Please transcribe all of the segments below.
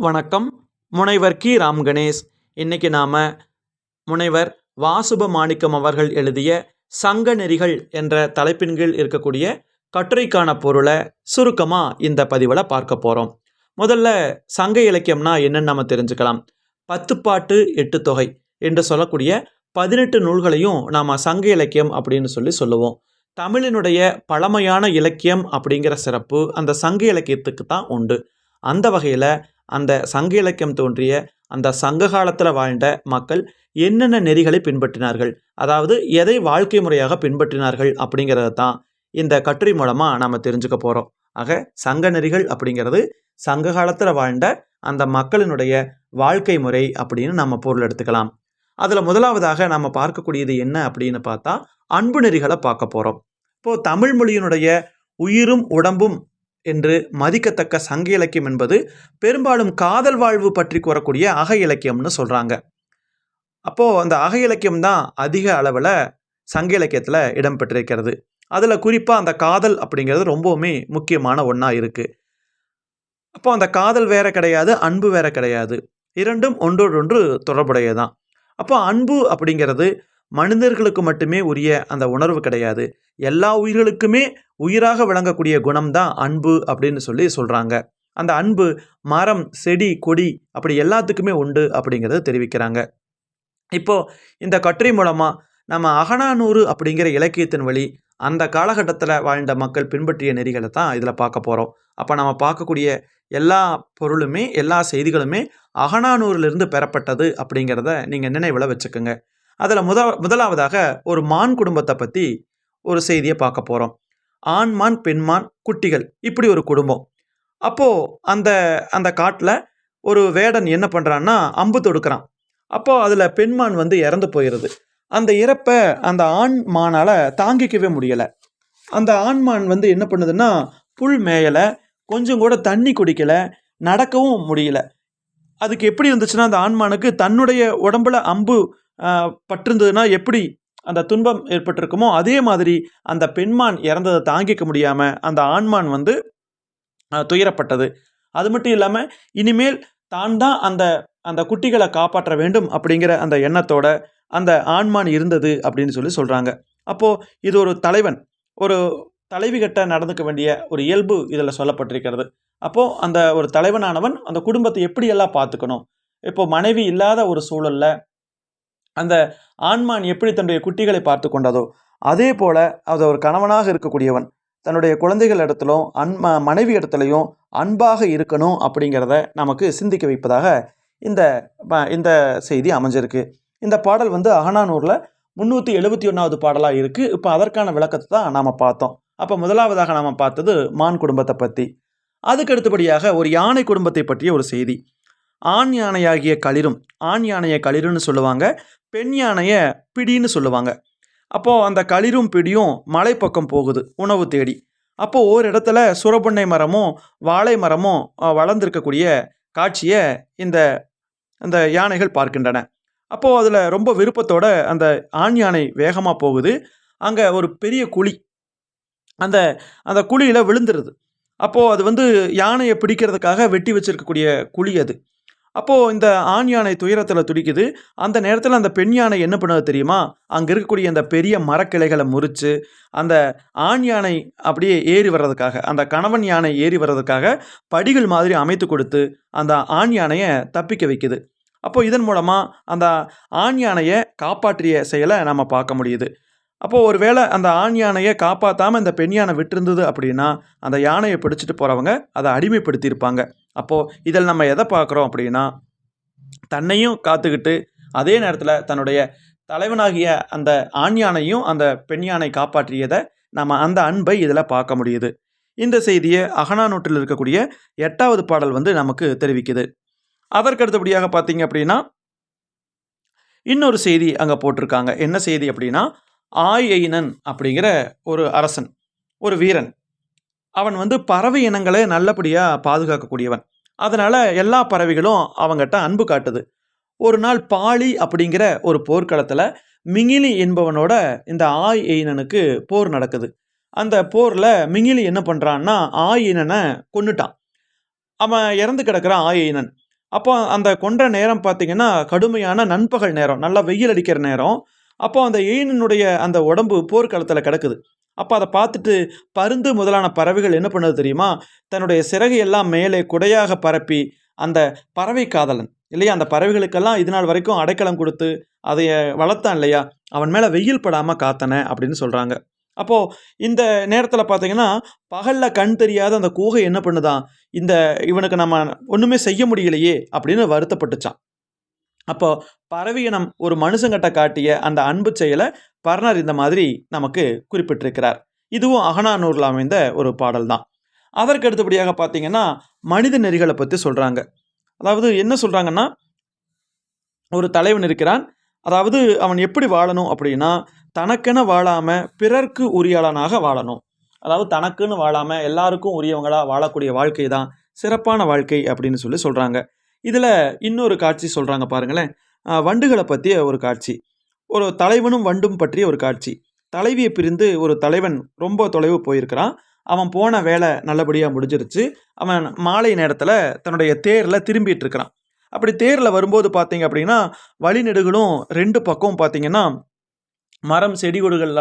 வணக்கம். முனைவர் கி. ராம் கணேஷ். இன்னைக்கு நாம் முனைவர் வாசுப மாணிக்கம் அவர்கள் எழுதிய சங்க நெறிகள் என்ற தலைப்பின் கீழ் இருக்கக்கூடிய கட்டுரைக்கான பொருளை சுருக்கமாக இந்த பதிவில் பார்க்க போகிறோம் முதல்ல சங்க இலக்கியம்னா என்னன்னு நம்ம தெரிஞ்சுக்கலாம். பத்துப்பாட்டு எட்டு தொகை என்று சொல்லக்கூடிய பதினெட்டு நூல்களையும் நாம் சங்க இலக்கியம் அப்படின்னு சொல்லி சொல்லுவோம். தமிழினுடைய பழமையான இலக்கியம் அப்படிங்கிற சிறப்பு அந்த சங்க இலக்கியத்துக்கு தான் உண்டு. அந்த வகையில் அந்த சங்க இலக்கியம் தோன்றிய அந்த சங்க காலத்தில் வாழ்ந்த மக்கள் என்னென்ன நெறிகளை பின்பற்றினார்கள்? அதாவது எதை வாழ்க்கை முறையாக பின்பற்றினார்கள் அப்படிங்கிறத தான் இந்த கட்டுரை மூலமாக நாம் தெரிஞ்சுக்க போகிறோம் ஆக சங்க நெறிகள் அப்படிங்கிறது சங்க காலத்தில் வாழ்ந்த அந்த மக்களினுடைய வாழ்க்கை முறை அப்படின்னு நம்ம பொருள் எடுத்துக்கலாம். அதில் முதலாவதாக நம்ம பார்க்கக்கூடியது என்ன அப்படின்னு பார்த்தா அன்பு நெறிகளை பார்க்க போகிறோம் இப்போது தமிழ் மொழியினுடைய உயிரும் உடம்பும் என்று மதிக்கத்தக்க சங்க இலக்கியம் என்பது பெரும்பாலும் காதல் வாழ்வு பற்றி கூறக்கூடிய அக இலக்கியம்னு சொல்கிறாங்க அப்போது அந்த அக இலக்கியம் தான் அதிக அளவில் சங்க இலக்கியத்தில் இடம்பெற்றிருக்கிறது அதில் குறிப்பாக அந்த காதல் அப்படிங்கிறது ரொம்பவுமே முக்கியமான ஒன்றா இருக்குது அப்போ அந்த காதல் வேற கிடையாது அன்பு வேற கிடையாது. இரண்டும் ஒன்றோடொன்று தொடர்புடையதான் அப்போ அன்பு அப்படிங்கிறது மனிதர்களுக்கு மட்டுமே உரிய அந்த உணர்வு கிடையாது. எல்லா உயிர்களுக்குமே உயிராக விளங்கக்கூடிய குணம்தான் அன்பு அப்படின்னு சொல்லி சொல்கிறாங்க அந்த அன்பு மரம் செடி கொடி அப்படி எல்லாத்துக்குமே உண்டு அப்படிங்கிறத தெரிவிக்கிறாங்க. இப்போது இந்த கட்டுரை மூலமாக நம்ம அகனானூறு அப்படிங்கிற இலக்கியத்தின் வழி அந்த காலகட்டத்தில் வாழ்ந்த மக்கள் பின்பற்றிய நெறிகளை தான் இதில் பார்க்க போகிறோம் அப்போ நம்ம பார்க்கக்கூடிய எல்லா பொருளுமே எல்லா செய்திகளுமே அகனானூரிலிருந்து பெறப்பட்டது அப்படிங்கிறத நீங்கள் நினைவில் வச்சுக்கோங்க. அதில் முத முதலாவதாக ஒரு மான் குடும்பத்தை பற்றி ஒரு செய்தியை பார்க்க போகிறோம் ஆண்மான் பெண்மான் குட்டிகள் இப்படி ஒரு குடும்பம். அப்போது அந்த அந்த காட்டில் ஒரு வேடன் என்ன பண்ணுறான்னா அம்பு தொடுக்கிறான். அப்போது அதில் பெண்மான் வந்து இறந்து போயிடுது அந்த இறப்பை அந்த ஆண் மானால் தாங்கிக்கவே முடியலை. அந்த ஆண்மான் வந்து என்ன பண்ணுதுன்னா புல் மேயலை கொஞ்சம் கூட தண்ணி குடிக்கலை நடக்கவும் முடியல. அதுக்கு எப்படி இருந்துச்சுன்னா அந்த ஆண்மானுக்கு தன்னுடைய உடம்புல அம்பு பட்டிருந்ததுன்னா எப்படி அந்த துன்பம் ஏற்பட்டிருக்குமோ அதே மாதிரி அந்த பெண்மான் இறந்ததை தாங்கிக்க முடியாமல் அந்த ஆண்மான் வந்து துயரப்பட்டது. அது மட்டும் இல்லாமல் இனிமேல் தான் தான் அந்த அந்த குட்டிகளை காப்பாற்ற வேண்டும் அப்படிங்கிற அந்த எண்ணத்தோட அந்த ஆண்மான் இருந்தது அப்படின்னு சொல்லி சொல்கிறாங்க அப்போது இது ஒரு தலைவன் ஒரு தலைவிகிட்ட நடந்துக்க வேண்டிய ஒரு இயல்பு இதில் சொல்லப்பட்டிருக்கிறது. அப்போது அந்த ஒரு தலைவனானவன் அந்த குடும்பத்தை எப்படியெல்லாம் பார்த்துக்கணும்? இப்போது மனைவி இல்லாத ஒரு சூழலில் அந்த ஆண்மான் எப்படி தன்னுடைய குட்டிகளை பார்த்து கொண்டதோ அதே போல அது ஒரு கணவனாக இருக்கக்கூடியவன் தன்னுடைய குழந்தைகள் இடத்துலும் அன்ப மனைவி இடத்துலையும் அன்பாக இருக்கணும் அப்படிங்கிறத நமக்கு சிந்திக்க வைப்பதாக இந்த இந்த செய்தி அமைஞ்சிருக்கு. இந்த பாடல் வந்து அகனானூரில் முந்நூற்றி எழுபத்தி ஒன்றாவது பாடலாக இருக்குது இப்போ அதற்கான விளக்கத்தை தான் நாம் பார்த்தோம். அப்போ முதலாவதாக நாம் பார்த்தது மான் குடும்பத்தை பற்றி அதுக்கு அடுத்தபடியாக ஒரு யானை குடும்பத்தை பற்றிய ஒரு செய்தி. ஆண் யானையாகிய களிரும் ஆண் யானையை களிருன்னு சொல்லுவாங்க. பெண் யானையை பிடின்னு சொல்லுவாங்க. அப்போது அந்த களிரும் பிடியும் மலைப்பக்கம் போகுது உணவு தேடி. அப்போது ஒரு இடத்துல சுரபுன்னை மரமும் வாழை மரமும் வளர்ந்துருக்கக்கூடிய காட்சியை இந்த அந்த யானைகள் பார்க்கின்றன. அப்போது அதில் ரொம்ப விருப்பத்தோட அந்த ஆண் யானை வேகமாக போகுது. அங்கே ஒரு பெரிய குழி. அந்த அந்த குழியில் விழுந்துருது. அப்போது அது வந்து யானையை பிடிக்கிறதுக்காக வெட்டி வச்சிருக்கக்கூடிய குழி அது. அப்போது இந்த ஆண் யானை துயரத்தில் துடிக்குது. அந்த நேரத்தில் அந்த பெண் யானை என்ன பண்ணுவது தெரியுமா? அங்கே இருக்கக்கூடிய அந்த பெரிய மரக்கிளைகளை முறித்து அந்த ஆண் யானை அப்படியே ஏறி வர்றதுக்காக அந்த கணவன் யானை ஏறி வர்றதுக்காக படிகள் மாதிரி அமைத்து கொடுத்து அந்த ஆண் யானையை தப்பிக்க வைக்குது. அப்போ இதன் மூலமாக அந்த ஆண் யானையை காப்பாற்றிய செயலை நம்ம பார்க்க முடியுது. அப்போது ஒருவேளை அந்த ஆண் யானையை காப்பாற்றாமல் இந்த பெண் யானை விட்டுருந்தது அப்படின்னா அந்த யானையை பிடிச்சிட்டு போகிறவங்க அதை அடிமைப்படுத்தியிருப்பாங்க. அப்போது இதில் நம்ம எதை பார்க்குறோம் அப்படின்னா தன்னையும் காத்துக்கிட்டு அதே நேரத்தில் தன்னுடைய தலைவனாகிய அந்த ஆண் யானையும் அந்த பெண் யானை காப்பாற்றியதை நம்ம அந்த அன்பை இதில் பார்க்க முடியுது. இந்த செய்தியை அகனானூற்றில் இருக்கக்கூடிய எட்டாவது பாடல் வந்து நமக்கு தெரிவிக்குது. அதற்கு அடுத்தபடியாக பார்த்தீங்க அப்படின்னா இன்னொரு செய்தி அங்கே போட்டிருக்காங்க. என்ன செய்தி அப்படின்னா ஆயைனன் அப்படிங்கிற ஒரு அரசன் ஒரு வீரன். அவன் வந்து பறவை இனங்களை நல்லபடியாக பாதுகாக்கக்கூடியவன். அதனால் எல்லா பறவைகளும் அவங்ககிட்ட அன்பு காட்டுது. ஒரு நாள் பாலி அப்படிங்கிற ஒரு போர்க்களத்தில் மிங்கிலி என்பவனோட இந்த ஆய் எயினனுக்கு போர் நடக்குது. அந்த போரில் மிங்கிலி என்ன பண்ணுறான்னா ஆயினனை கொண்டுட்டான் அவன் இறந்து கிடக்கிறான் ஆயினன் அப்போ அந்த கொன்ற நேரம் பார்த்தீங்கன்னா கடுமையான நண்பகல் நேரம் நல்லா வெயில் அடிக்கிற நேரம். அப்போ அந்த எயினனுடைய அந்த உடம்பு போர்க்களத்தில் கிடக்குது. அப்போ அதை பார்த்துட்டு பருந்து முதலான பறவைகள் என்ன பண்ணுது தெரியுமா? தன்னுடைய சிறகு எல்லாம் மேலே குடையாக பரப்பி அந்த பறவை காதலன் இல்லையா? அந்த பறவைகளுக்கெல்லாம் இது நாள் வரைக்கும் அடைக்கலம் கொடுத்து அதைய வளர்த்தான் இல்லையா? அவன் மேலே வெயில் படாமல் காத்தன அப்படின்னு சொல்கிறாங்க அப்போது இந்த நேரத்தில் பார்த்தீங்கன்னா பகலில் கண் தெரியாத அந்த கூகை என்ன பண்ணுதான்? இந்த இவனுக்கு நம்ம ஒன்றுமே செய்ய முடியலையே அப்படின்னு வருத்தப்பட்டுச்சான் அப்போ பறவையினம் ஒரு மனுஷங்கிட்ட காட்டிய அந்த அன்பு செயலை பர்னர் இந்த மாதிரி நமக்கு குறிப்பிட்டிருக்கிறார். இதுவும் அகனானூரில் அமைந்த ஒரு பாடல் தான் அதற்கு அடுத்தபடியாக பார்த்தீங்கன்னா மனித நெறிகளை பற்றி சொல்கிறாங்க அதாவது என்ன சொல்கிறாங்கன்னா ஒரு தலைவன் இருக்கிறான். அதாவது அவன் எப்படி வாழணும் அப்படின்னா தனக்கென வாழாமல் பிறர்க்கு உரியாளனாக வாழணும். அதாவது தனக்குன்னு வாழாமல் எல்லாருக்கும் உரியவங்களாக வாழக்கூடிய வாழ்க்கை தான் சிறப்பான வாழ்க்கை அப்படின்னு சொல்லி சொல்கிறாங்க இதில் இன்னொரு காட்சி சொல்கிறாங்க பாருங்களேன். வண்டுகளை பற்றிய ஒரு காட்சி. ஒரு தலைவனும் வண்டும் பற்றிய ஒரு காட்சி. தலைவியை பிரிந்து ஒரு தலைவன் ரொம்ப தொலைவு போயிருக்கிறான். அவன் போன வேலை நல்லபடியாக முடிஞ்சிருச்சு. அவன் மாலை நேரத்தில் தன்னுடைய தேரில் திரும்பிட்டு இருக்கிறான். அப்படி தேரில் வரும்போது பார்த்தீங்க அப்படின்னா வழிநெடுகளும் ரெண்டு பக்கம் பார்த்தீங்கன்னா மரம் செடி கொடிகள்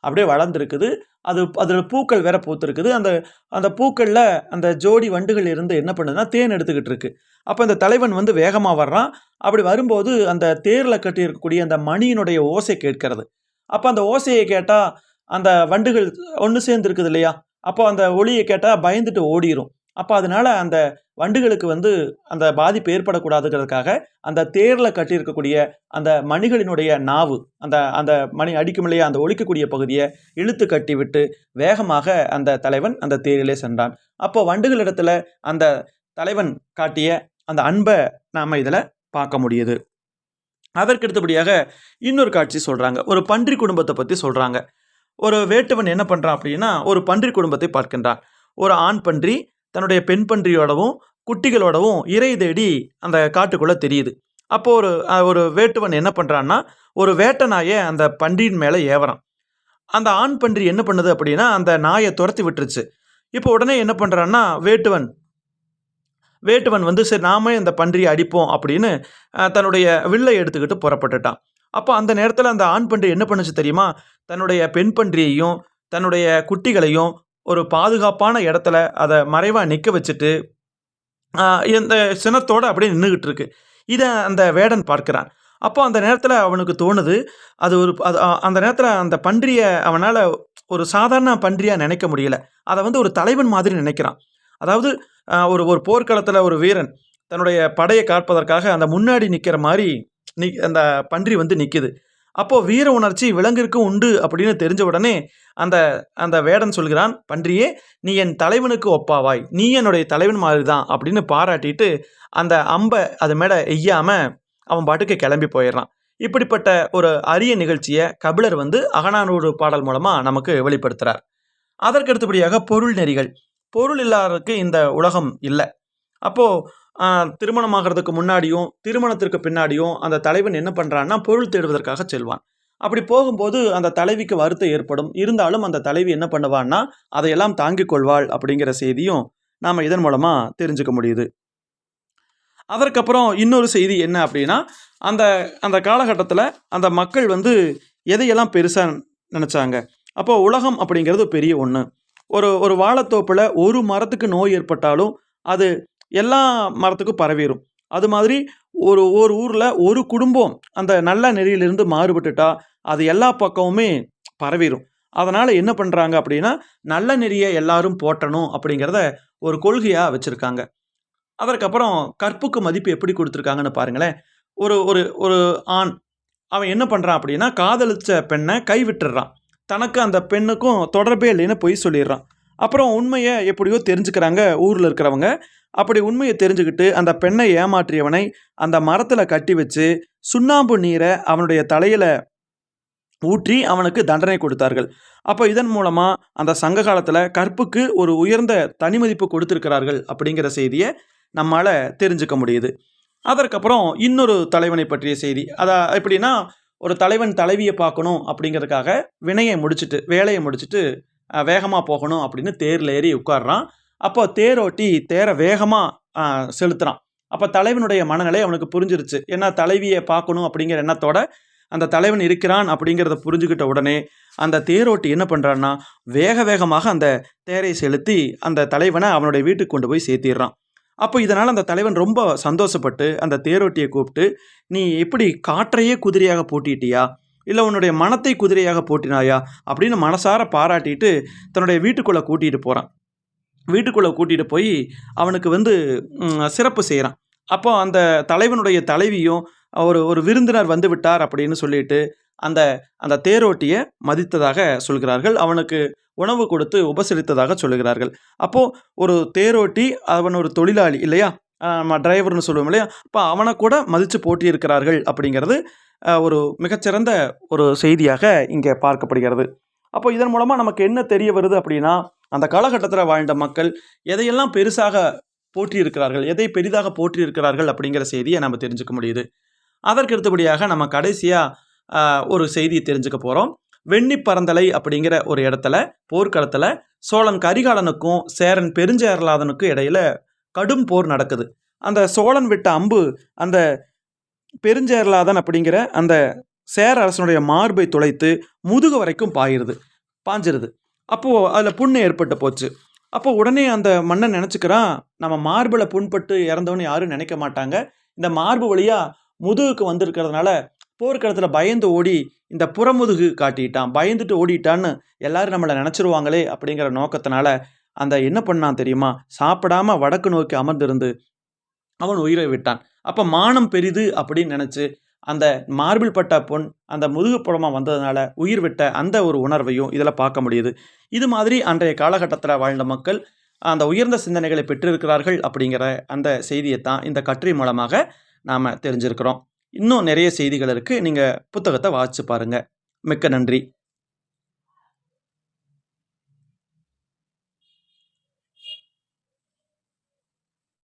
அப்படியே வளர்ந்துருக்குது. அது அதில் பூக்கள் வேற பூத்துருக்குது. அந்த அந்த பூக்களில் அந்த ஜோடி வண்டுகள் இருந்து என்ன பண்ணுதுன்னா தேன் எடுத்துக்கிட்டு இருக்கு அப்போ அந்த தலைவன் வந்து வேகமாக வர்றான். அப்படி வரும்போது அந்த தேரில் கட்டியிருக்கக்கூடிய அந்த மணியினுடைய ஓசை கேட்கிறது. அப்போ அந்த ஓசையை கேட்டால் அந்த வண்டுகள் ஒன்று சேர்ந்துருக்குது இல்லையா? அப்போ அந்த ஒளியை கேட்டால் பயந்துட்டு ஓடிரும். அப்போ அதனால அந்த வண்டுகளுக்கு வந்து அந்த பாதிப்பு ஏற்படக்கூடாதுங்கிறதுக்காக அந்த தேரில் கட்டியிருக்கக்கூடிய அந்த மணிகளினுடைய நாவு அந்த அந்த மணி அடிக்கும் இல்லையா அந்த ஒழிக்கக்கூடிய பகுதியை இழுத்து கட்டி விட்டு வேகமாக அந்த தலைவன் அந்த தேரிலே சென்றான். அப்போ வண்டுகளிடத்துல அந்த தலைவன் காட்டிய அந்த அன்பை நாம் இதில் பார்க்க முடியுது. அதற்கு அடுத்தபடியாக இன்னொரு காட்சி சொல்கிறாங்க ஒரு பன்றி குடும்பத்தை பற்றி சொல்கிறாங்க ஒரு வேட்டுவன் என்ன பண்ணுறான் அப்படின்னா ஒரு பன்றி குடும்பத்தை பார்க்கின்றான். ஒரு ஆண் பன்றி தன்னுடைய பெண் பன்றியோடவும் குட்டிகளோடவும் இறை தேடி அந்த காட்டுக்குள்ளே தெரியுது. அப்போ ஒரு ஒரு வேட்டுவன் என்ன பண்ணுறான்னா ஒரு வேட்டை நாயை அந்த பன்றியின் மேலே ஏவறான். அந்த ஆண் பன்றி என்ன பண்ணுது அப்படின்னா அந்த நாயை துரத்தி விட்டுருச்சு. இப்போ உடனே என்ன பண்ணுறான்னா வேட்டுவன் வேட்டுவன் வந்து சரி நாமே இந்த பன்றியை அடிப்போம் அப்படின்னு தன்னுடைய வில்லை எடுத்துக்கிட்டு புறப்பட்டுட்டான். அப்போ அந்த நேரத்தில் அந்த ஆண் பன்றி என்ன பண்ணுச்சு தெரியுமா? தன்னுடைய பெண் பன்றியையும் தன்னுடைய குட்டிகளையும் ஒரு பாதுகாப்பான இடத்துல அதை மறைவாக நிற்க வச்சுட்டு இந்த சினத்தோடு அப்படியே நின்றுக்கிட்டு இருக்கு. இதை அந்த வேடன் பார்க்குறான். அப்போ அந்த நேரத்தில் அவனுக்கு தோணுது அது ஒரு அது அந்த நேரத்தில் அந்த பன்றியை அவனால் ஒரு சாதாரண பன்றியாக நினைக்க முடியல. அதை வந்து ஒரு தலைவன் மாதிரி நினைக்கிறான். அதாவது ஒரு ஒரு போர்க்களத்தில் ஒரு வீரன் தன்னுடைய படையை காப்பதற்காக அந்த முன்னாடி நிற்கிற மாதிரி நி அந்த பன்றி வந்து நிற்கிது அப்போது வீர உணர்ச்சி விலங்கிற்கும் உண்டு அப்படின்னு தெரிஞ்ச உடனே அந்த அந்த வேடன் சொல்கிறான் பன்றியே நீ என் தலைவனுக்கு ஒப்பாவாய். நீ என்னுடைய தலைவன் மாதிரி தான் அப்படின்னு பாராட்டிட்டு அந்த அம்பை அது மேலே எய்யாமல் அவன் பாட்டுக்கு கிளம்பி போயிடுறான். இப்படிப்பட்ட ஒரு அரிய நிகழ்ச்சியை கபிலர் வந்து அகனானூறு பாடல் மூலமாக நமக்கு வெளிப்படுத்துகிறார் அதற்கு அடுத்தபடியாக பொருள் நெறிகள். பொருள் இல்லாததுக்கு இந்த உலகம் இல்லை. அப்போது திருமணமாகிறதுக்கு முன்னாடியும் திருமணத்திற்கு பின்னாடியும் அந்த தலைவன் என்ன பண்ணுறான்னா பொருள் தேடுவதற்காக செல்வான். அப்படி போகும்போது அந்த தலைவிக்கு வருத்தம் ஏற்படும். இருந்தாலும் அந்த தலைவி என்ன பண்ணுவான்னா அதையெல்லாம் தாங்கிக் கொள்வாள் அப்படிங்கிற செய்தியும் நாம் இதன் மூலமாக தெரிஞ்சுக்க முடியுது. அதற்கப்புறம் இன்னொரு செய்தி என்ன அப்படின்னா அந்த அந்த காலகட்டத்தில் அந்த மக்கள் வந்து எதையெல்லாம் பெருசாக நினச்சாங்க? அப்போ உலகம் அப்படிங்கிறது பெரிய ஒன்று ஒரு ஒரு வாழைத்தோப்பில் ஒரு மரத்துக்கு நோய் ஏற்பட்டாலும் அது எல்லா மரத்துக்கும் பரவிடும் அது மாதிரி ஒரு ஒரு ஊரில் ஒரு குடும்பம் அந்த நல்ல நெறியிலிருந்து மாறுபட்டுட்டா அது எல்லா பக்கமுமே பரவிடும் அதனால் என்ன பண்ணுறாங்க அப்படின்னா நல்ல நெறியை எல்லாரும் போட்டணும் அப்படிங்கிறத ஒரு கொள்கையாக வச்சுருக்காங்க. அதற்கப்புறம் கற்புக்கு மதிப்பு எப்படி கொடுத்துருக்காங்கன்னு பாருங்களேன். ஒரு ஒரு ஒரு ஆண் அவன் என்ன பண்ணுறான் அப்படின்னா காதலிச்ச பெண்ணை கைவிட்டுறான். தனக்கு அந்த பெண்ணுக்கும் தொடர்பே இல்லைன்னு பொய் சொல்லிடுறான். அப்புறம் உண்மையை எப்படியோ தெரிஞ்சுக்கிறாங்க ஊரில் இருக்கிறவங்க. அப்படி உண்மையை தெரிஞ்சுக்கிட்டு அந்த பெண்ணை ஏமாற்றியவனை அந்த மரத்தில் கட்டி வச்சு சுண்ணாம்பு நீரை அவனுடைய தலையில் ஊற்றி அவனுக்கு தண்டனை கொடுத்தார்கள். அப்போ இதன் மூலமாக அந்த சங்க காலத்தில் கற்புக்கு ஒரு உயர்ந்த தனிமதிப்பு கொடுத்துருக்கிறார்கள் அப்படிங்கிற செய்தியை நம்மால் தெரிஞ்சுக்க முடியுது. அதற்கப்புறம் இன்னொரு தலைவனை பற்றிய செய்தி. அதை எப்படின்னா ஒரு தலைவன் தலைவியை பார்க்கணும் அப்படிங்கிறதுக்காக வினையை முடிச்சுட்டு வேலையை முடிச்சுட்டு வேகமாக போகணும் அப்படின்னு தேரில் ஏறி உட்காடுறான் அப்போ தேரோட்டி தேரை வேகமாக செலுத்துகிறான் அப்போ தலைவனுடைய மனநிலை அவனுக்கு புரிஞ்சிருச்சு. ஏன்னா தலைவியை பார்க்கணும் அப்படிங்கிற எண்ணத்தோட அந்த தலைவன் இருக்கிறான் அப்படிங்கிறத புரிஞ்சுக்கிட்ட உடனே அந்த தேரோட்டி என்ன பண்ணுறான்னா வேக வேகமாக அந்த தேரை செலுத்தி அந்த தலைவனை அவனுடைய வீட்டுக்கு கொண்டு போய் சேர்த்திடுறான். அப்போ இதனால் அந்த தலைவன் ரொம்ப சந்தோஷப்பட்டு அந்த தேரோட்டியை கூப்பிட்டு நீ எப்படி காற்றையே குதிரையாக பூட்டிட்டியா? இல்லை உன்னுடைய மனத்தை குதிரையாக போட்டினாயா அப்படின்னு மனசார பாராட்டிட்டு தன்னுடைய வீட்டுக்குள்ளே கூட்டிகிட்டு போகிறான் வீட்டுக்குள்ளே கூட்டிகிட்டு போய் அவனுக்கு வந்து சிறப்பு செய்கிறான் அப்போ அந்த தலைவனுடைய தலைவியும் ஒரு ஒரு விருந்தினர் வந்து விட்டார் அப்படின்னு சொல்லிட்டு அந்த அந்த தேரோட்டியை மதித்ததாக சொல்கிறார்கள். அவனுக்கு உணவு கொடுத்து உபசரித்ததாக சொல்லுகிறார்கள் அப்போது ஒரு தேரோட்டி அவன் ஒரு தொழிலாளி இல்லையா? நம்ம டிரைவர்னு சொல்லுவோம் இல்லையா? அப்போ அவனை கூட மதித்து போட்டியிருக்கிறார்கள் அப்படிங்கிறது ஒரு மிகச்சிறந்த ஒரு செய்தியாக இங்கே பார்க்கப்படுகிறது. அப்போ இதன் மூலமாக நமக்கு என்ன தெரிய வருது அப்படின்னா அந்த காலகட்டத்தில் வாழ்ந்த மக்கள் எதையெல்லாம் பெருசாக போற்றியிருக்கிறார்கள் எதை பெரிதாக போற்றியிருக்கிறார்கள் அப்படிங்கிற செய்தியை நம்ம தெரிஞ்சுக்க முடியுது. அதற்கு அடுத்தபடியாக நம்ம கடைசியாக ஒரு செய்தியை தெரிஞ்சுக்க போகிறோம் வெண்ணி பரந்தலை அப்படிங்கிற ஒரு இடத்துல போர்க்களத்தில் சோழன் கரிகாலனுக்கும் சேரன் பெருஞ்சேரலாதனுக்கும் இடையில கடும் போர் நடக்குது. அந்த சோழன் விட்ட அம்பு அந்த பெருஞ்சேரலாதன் அப்படிங்கிற அந்த சேர அரசனுடைய மார்பை துளைத்து முதுகு வரைக்கும் பாயிருது பாஞ்சிருது. அப்போது அதில் புண்ணு ஏற்பட்டு போச்சு. அப்போ உடனே அந்த மன்னன் நினச்சிக்கிறான் நம்ம மார்பில் புண்பட்டு இறந்தவன்னு யாரும் நினைக்க மாட்டாங்க. இந்த மார்பு வழியாக முதுகுக்கு வந்திருக்கிறதுனால போர்க்களத்தில் பயந்து ஓடி இந்த புறமுதுகு காட்டிட்டான். பயந்துட்டு ஓடிட்டான்னு எல்லாரும் நம்மளை நினச்சிருவாங்களே அப்படிங்கிற நோக்கத்தினால அந்த என்ன பண்ணான் தெரியுமா? சாப்பிடாம வடக்கு நோக்கி அமர்ந்திருந்து அவன் உயிரை விட்டான். அப்போ மானம் பெரிது அப்படின்னு நினச்சி அந்த மார்பிள் பட்ட பொன் அந்த முதுகுப்புறமாக வந்ததுனால உயிர் விட்ட அந்த ஒரு உணர்வையும் இதில் பார்க்க முடியுது. இது மாதிரி அன்றைய காலகட்டத்தில் வாழ்ந்த மக்கள் அந்த உயர்ந்த சிந்தனைகளை பெற்றிருக்கிறார்கள் அப்படிங்கிற அந்த செய்தியை தான் இந்த கட்டுரை மூலமாக நாம் தெரிஞ்சிருக்கிறோம். இன்னும் நிறைய செய்திகள் இருக்குது நீங்கள் புத்தகத்தை வாசிச்சு பாருங்கள் மிக்க நன்றி.